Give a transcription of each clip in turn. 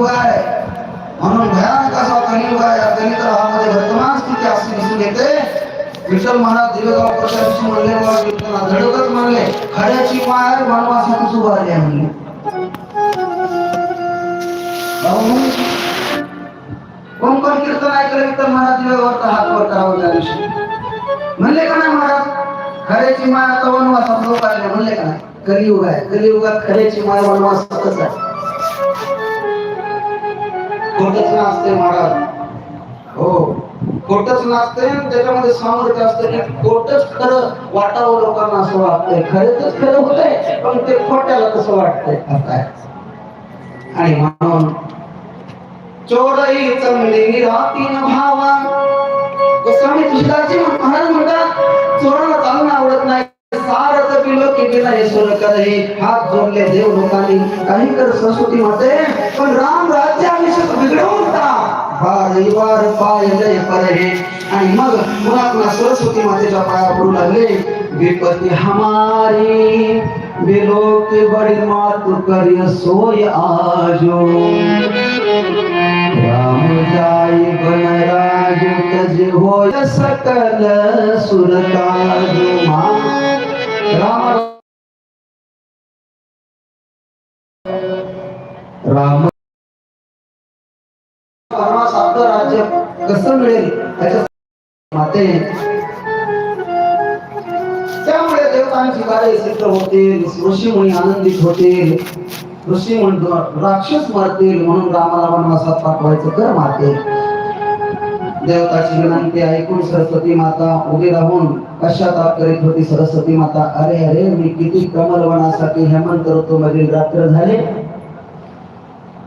कलियुग आहे. म्हणून भयानक असा कलियुग आहे. या कलियुगामध्ये वर्तमान स्थिती अशी दिसून येते. विठ्ठल महाराज दिवेगाव प्रशांची म्हणले व धडकच म्हणले खड्याची माय वनवासातच उभारली आहे म्हणले. भाऊ, कोण कोण कीर्तन ऐकलं विठ्ठल महाराज दिवेगावरचा हात वर करावं त्या दिवशी? म्हणले का नाही महाराज? खड्याची माया तर वनवासात लोक आले म्हणले का नाही? कलियुग आहे. कलियुगात खड्याची माया वनवासातच आहे. खोटच नाचते महाराज. हो. खोटच नाचते त्याच्यामध्ये सामर्थ्य असतं की खोटच खरं वाटावं लोकांना असं वाटतंय. खरंच खरं होतंय पण ते खोट्याला कसं वाटतंय. आता. आणि म्हणून चोरही चांगली न भावा. गोस्वामी तुझ्याची महाराज म्हणतात चोराला चालून आवडत नाही. सारथ पिलो हे सोन करे हात जोडले देव लोकांनी. काही कर संस्कृती माते पण राम राज्य आयुष्यात बिघडवून बार पाय लय करे आणि मग पुन्हा सरस्वती मातेच्या पाया पडू लागले. विपत्ती हमारी बिलो बड़ी मात कर सोय आजो. राम जाई बनराज तज हो सकल सुरताज. मा राम परमासारख राज्य कसं मिळेल? त्याच्या माते. त्यामुळे देवतांची कार्य सिद्ध होतील ऋषीमुनी आनंदित होतील ऋषी म्हणतो राक्षस मारतील म्हणून रामाला वनवासात पाठवायचं कर मारतील देवताची विनंती ऐकून सरस्वती माता उभी राहून पश्चाताप करीत होती. सरस्वती माता अरे अरे मी किती कमलवनासाठी हेमंत ऋतू मधील रात्र झाले.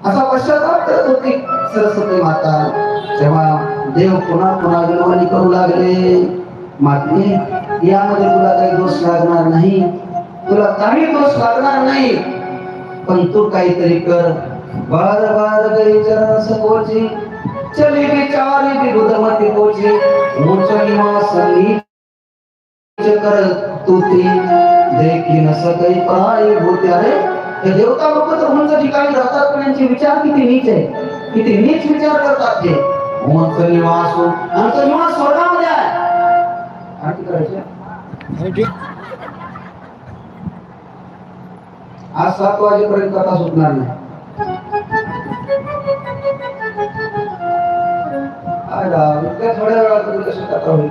असा पश्चाताप करत होती सरस्वती माता. तेव्हा देव पुन्हा पुन्हा विनवणी करू लागले. माते यामध्ये तुला काही दोष लागणार नाही. तुला काही दोष लागणार नाही. पण तू काहीतरी कर. बार बार गई चरण सकोची चली विचारी विरुद्धमती कोची मोच निवास नीच कर तू ती देखी न सकै पराई भूत्या रे हे देवता लोक तर उंच ठिकाणी राहतात पण यांचे विचार किती नीच आहे किती नीच विचार करतात ते. मोच निवास आमचं निवास स्वर्गामध्ये आहे. आणखी करायचे आज सात वाजेपर्यंत कथा सुटणार नाही. काय इतक्या थोड्या वेळात तरी कशी कथा होईल.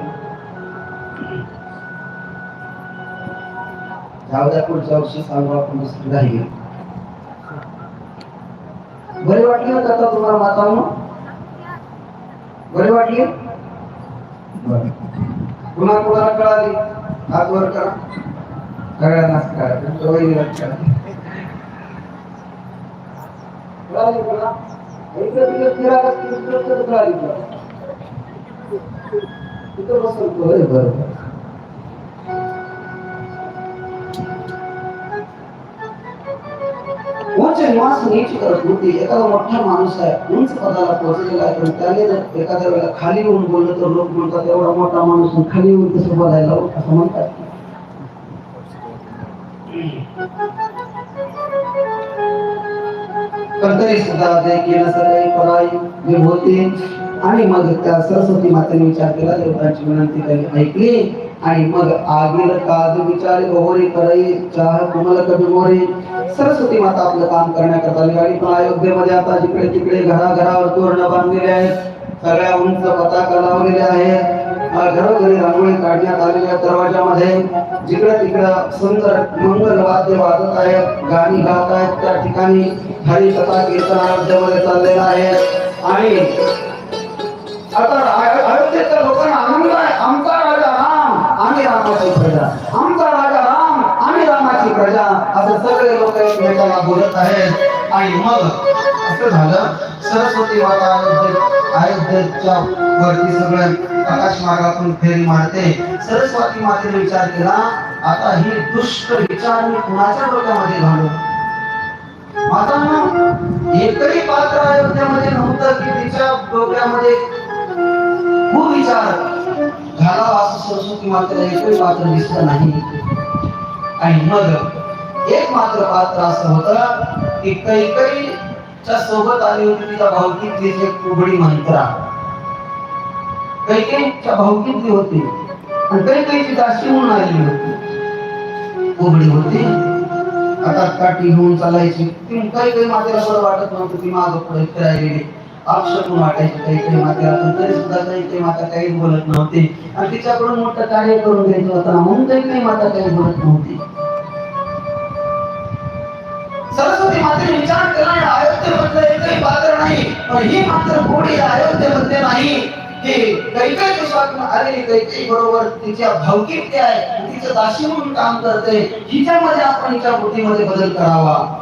जाऊ द्या पुढच्या वर्षी सांगू आपण दुसरी राहील बरे वाटली ना कथा तुम्हाला माता बरे वाटली? पुन्हा कुणाला कळाली? हात वर करा. सगळ्यांना कळाली. तुमच्या वहिनीला कळाली कळाली पुन्हा एकदा तिला फिरायला कळाली तुला. तिथं बसल तू होय बरं. उंच निवास नीच करत होती एखादा मोठा माणूस आहे उंच पदाला पोहोचलेला आहे पण त्याने जर एखाद्या वेळेला खाली येऊन बोललं तर लोक म्हणतात एवढा मोठा माणूस खाली येऊन कसं बोलायला असं म्हणतात. कर्तरी तरी सुद्धा देखील सगळे पराई विभूती आणि मग त्या सरस्वती मातेने विचार केला देवतांची विनंती त्यांनी ऐकली. आणि मग आगील काज विचार बहोरी करई चाह कुमल कभी मोरी. सरस्वती माता आपलं काम करण्याकरता निघाली पण अयोध्येमध्ये आता जिकडे तिकडे घराघरावर तोरणं बांधलेले आहेत. सगळ्या उंच पताका लावलेल्या आहेत. घरोघरी रांगोळी काढण्यात आलेल्या दरवाजामध्ये. जिकडे तिकडं सुंदर मंगल वाद्य वाजत आहेत गाणी गात आहेत. त्या ठिकाणी हरिकथा कीर्तन अयोध्येमध्ये आहे. आणि आता अयोध्येच्या लोकांना आनंद आहे आमचा राजा राम आम्ही रामाची प्रजा. आमचा राजा राम आम्ही रामाची प्रजा. असं सगळे लोक बोलत आहेत. आणि मग असं झालं सरस्वती माता अयोध्ये अयोध्येच्या वरती सगळं आकाश मार्गातून फेरी मारते. सरस्वती मातेने विचार केला आता ही दुष्ट विचार मी कुणाच्या डोक्यामध्ये घालू? मातांनो एकही पात्र अयोध्यामध्ये नव्हतं की तिच्या डोक्यामध्ये सरस्वती मात्र एकही पात्र दिसत नाही. आणि मग एक मात्र पात्र असं होतं की कैकई च्या सोबत आली होती तिचा भावकीतली एक कुबडी मंत्रा. कैकेच्या भावकीतली होती. आणि कैकईची दाशी म्हणून आलेली होती. कुबडी होती. आता काठी होऊन चालायची. काही काही मातेला बरं वाटत नव्हतं ती माझं पुढे फिरायलेली अपशकून वाटायचे काही काही मातेला पण तरी सुद्धा काही काही माता काहीच बोलत नव्हती. आणि तिच्याकडून मोठं कार्य करून घ्यायचं होतं म्हणून काही काही माता काही बोलत नव्हती. सरस्वती मातेने विचार केला आणि अयोध्येमधलं एकही पात्र नाही. पण ही मात्र कोणी अयोध्येमध्ये नाही. हे कैकई दिवसातून आलेली काही बरोबर तिच्या भावकीत आहे. तिचं दाशी म्हणून काम करते. हिच्यामध्ये आपण हिच्या बुद्धीमध्ये बदल करावा.